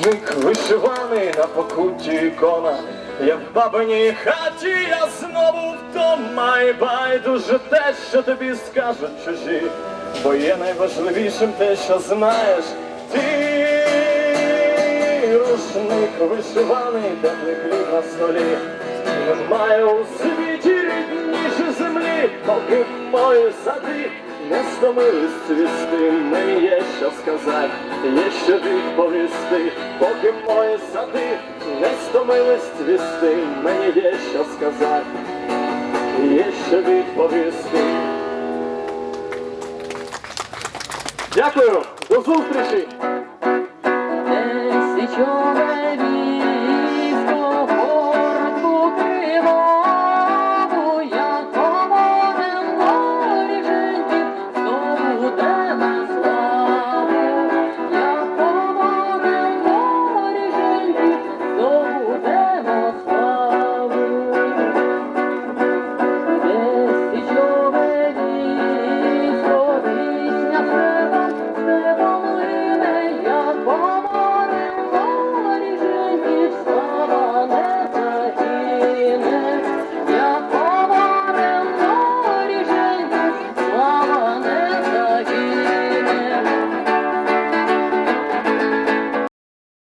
Рушник вишиваний на покутті ікона. Я в бабиній хаті, я знову вдома і байдуже те, що тобі скажуть чужі, бо є найважливішим те, що знаєш ти. Рушник вишиваний, теплий хліб на столі. Немає у світі рідніше землі, поки мої сади не стомились цвісти, мені що сказати, є що відповісти, поки мої сади не стомились цвісти, мені є що сказати, є що відповісти. Дякую, до зустрічі!